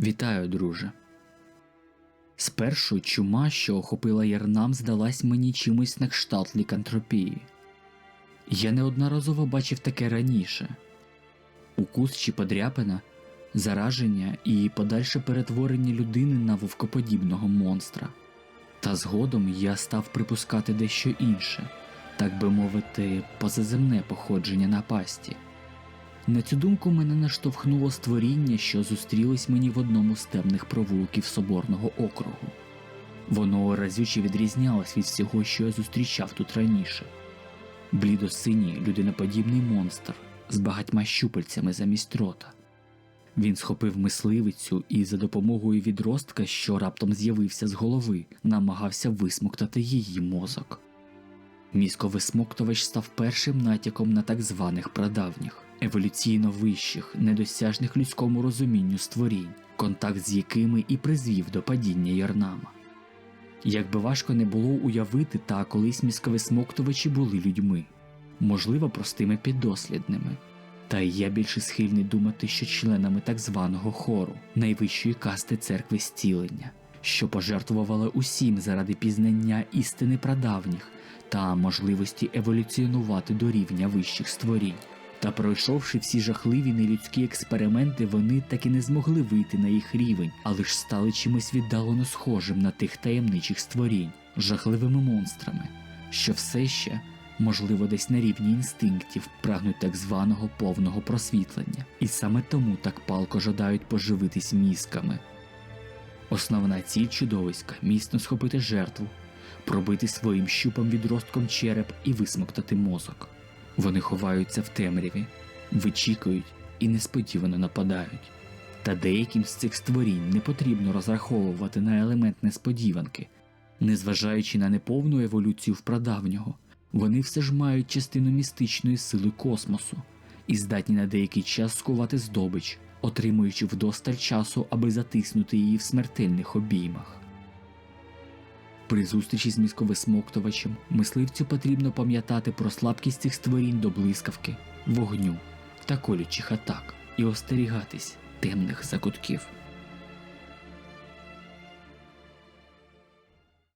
Вітаю, друже. Спершу чума, що охопила ярнам, здалась мені чимось на кшталт лікантропії. Я неодноразово бачив таке раніше укус чи подряпина, зараження і подальше перетворення людини на вовкоподібного монстра. Та згодом я став припускати дещо інше, так би мовити, позаземне походження напасті. На цю думку мене наштовхнуло створіння, що зустрілось мені в одному з темних провулків Соборного округу. Воно разюче відрізнялось від всього, що я зустрічав тут раніше. Блідосиній людиноподібний монстр з багатьма щупальцями замість рота. Він схопив мисливицю і за допомогою відростка, що раптом з'явився з голови, намагався висмоктати її мозок. Мізковисмоктувач став першим натяком на так званих прадавніх, еволюційно вищих, недосяжних людському розумінню створінь, контакт з якими і призвів до падіння Ярнама. Якби важко не було уявити, та колись мізковисмоктувачі були людьми, можливо, простими піддослідними. Та й я більше схильний думати, що членами так званого хору, найвищої касти церкви зцілення, що пожертвували усім заради пізнання істини прадавніх та можливості еволюціонувати до рівня вищих створінь. Та пройшовши всі жахливі нелюдські експерименти, вони так і не змогли вийти на їх рівень, а лиш стали чимось віддалено схожим на тих таємничих створінь, жахливими монстрами, що все ще, можливо, десь на рівні інстинктів прагнуть так званого повного просвітлення, і саме тому так палко жадають поживитись мізками. Основна ціль чудовиська міцно схопити жертву, пробити своїм щупом відростком череп і висмоктати мозок. Вони ховаються в темряві, вичікують і несподівано нападають. Та деяким з цих створінь не потрібно розраховувати на елемент несподіванки, незважаючи на неповну еволюцію в прадавнього, вони все ж мають частину містичної сили космосу і здатні на деякий час скувати здобич, отримуючи вдосталь часу, аби затиснути її в смертельних обіймах. При зустрічі з мізковисмоктувачем мисливцю потрібно пам'ятати про слабкість цих створінь до блискавки, вогню та колючих атак і остерігатись темних закутків.